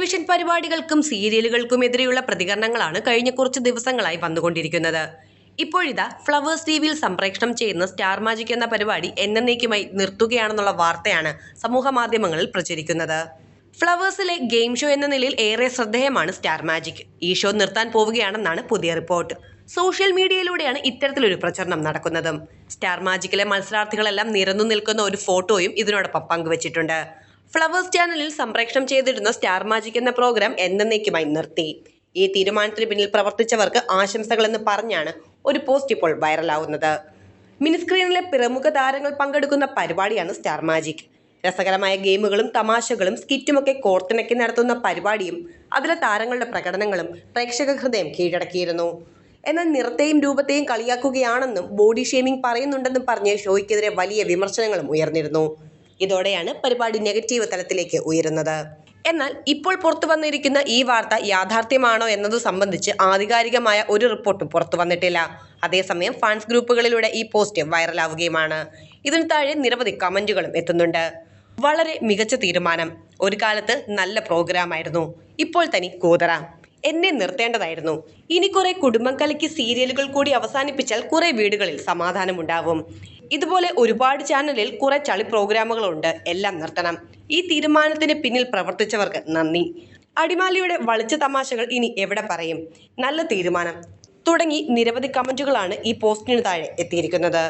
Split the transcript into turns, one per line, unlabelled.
Television പരിപാടികൾക്കും സീരിയലുകൾക്കും എതിരെയുള്ള പ്രതികരണങ്ങളാണ് കഴിഞ്ഞ കുറച്ച് ദിവസങ്ങളായി വന്നുകൊണ്ടിരിക്കുന്നത്. ഇപ്പോഴിതാ ഫ്ലവേഴ്സ് ടി വിയിൽ സംപ്രേഷണം ചെയ്യുന്ന സ്റ്റാർ മാജിക് എന്ന പരിപാടി എന്നേക്കുമായി നിർത്തുകയാണെന്നുള്ള വാർത്തയാണ് സമൂഹ മാധ്യമങ്ങളിൽ പ്രചരിക്കുന്നത്. ഫ്ലവേഴ്സിലെ ഗെയിം ഷോ എന്ന നിലയിൽ ഏറെ ശ്രദ്ധേയമാണ് സ്റ്റാർ മാജിക്. ഈ ഷോ നിർത്താൻ പോവുകയാണെന്നാണ് പുതിയ റിപ്പോർട്ട്. സോഷ്യൽ മീഡിയയിലൂടെയാണ് ഇത്തരത്തിലൊരു പ്രചരണം നടക്കുന്നതും. സ്റ്റാർ മാജിക്കിലെ മത്സരാർത്ഥികളെല്ലാം നിരന്നു നിൽക്കുന്ന ഒരു ഫോട്ടോയും ഇതിനോടൊപ്പം പങ്കുവച്ചിട്ടുണ്ട്. ഫ്ലവേഴ്സ് ചാനലിൽ സംപ്രേഷണം ചെയ്തിരുന്ന സ്റ്റാർ മാജിക് എന്ന പ്രോഗ്രാം എന്നേക്കുമായി നിർത്തി. ഈ തീരുമാനത്തിന് പിന്നിൽ പ്രവർത്തിച്ചവർക്ക് ആശംസകൾ എന്ന് പറഞ്ഞാണ് ഒരു പോസ്റ്റ് ഇപ്പോൾ വൈറലാവുന്നത്. മിനിസ്ക്രീനിലെ പ്രമുഖ താരങ്ങൾ പങ്കെടുക്കുന്ന പരിപാടിയാണ് സ്റ്റാർ മാജിക്. രസകരമായ ഗെയിമുകളും തമാശകളും സ്കിറ്റുമൊക്കെ കോർത്തിണക്കി നടത്തുന്ന പരിപാടിയും അതിലെ താരങ്ങളുടെ പ്രകടനങ്ങളും പ്രേക്ഷക ഹൃദയം കീഴടക്കിയിരുന്നു. എന്നാൽ നിറത്തെയും രൂപത്തെയും കളിയാക്കുകയാണെന്നും ബോഡി ഷേമിംഗ് പറയുന്നുണ്ടെന്നും പറഞ്ഞ് ഷോയ്ക്കെതിരെ വലിയ വിമർശനങ്ങളും ഉയർന്നിരുന്നു. ഇതോടെയാണ് പരിപാടി നെഗറ്റീവ് തലത്തിലേക്ക് ഉയരുന്നത്. എന്നാൽ ഇപ്പോൾ പുറത്തു വന്നിരിക്കുന്ന ഈ വാർത്ത യാഥാർത്ഥ്യമാണോ എന്നത് സംബന്ധിച്ച് ആധികാരികമായ ഒരു റിപ്പോർട്ടും പുറത്തു വന്നിട്ടില്ല. അതേസമയം ഫാൻസ് ഗ്രൂപ്പുകളിലൂടെ ഈ പോസ്റ്റ് വൈറലാവുകയുമാണ്. ഇതിന് താഴെ നിരവധി കമന്റുകളും എത്തുന്നുണ്ട്. വളരെ മികച്ച തീരുമാനം. ഒരു കാലത്ത് നല്ല പ്രോഗ്രാമായിരുന്നു. ഇപ്പോൾ തനി കൂതറ. എന്നെ നിർത്തേണ്ടതായിരുന്നു. ഇനി കുറെ കുടുംബം കലയ്ക്ക് സീരിയലുകൾ കൂടി അവസാനിപ്പിച്ചാൽ കുറെ വീടുകളിൽ സമാധാനമുണ്ടാവും. ഇതുപോലെ ഒരുപാട് ചാനലിൽ കുറെ ചളി പ്രോഗ്രാമുകളുണ്ട് എല്ലാം നിർത്തണം. ഈ തീരുമാനത്തിന് പിന്നിൽ പ്രവർത്തിച്ചവർക്ക് നന്ദി. അടിമാലിയുടെ വളിച്ച തമാശകൾ ഇനി എവിടെ പറയും? നല്ല തീരുമാനം. തുടങ്ങി നിരവധി കമന്റുകളാണ് ഈ പോസ്റ്റിന് താഴെ എത്തിയിരിക്കുന്നത്.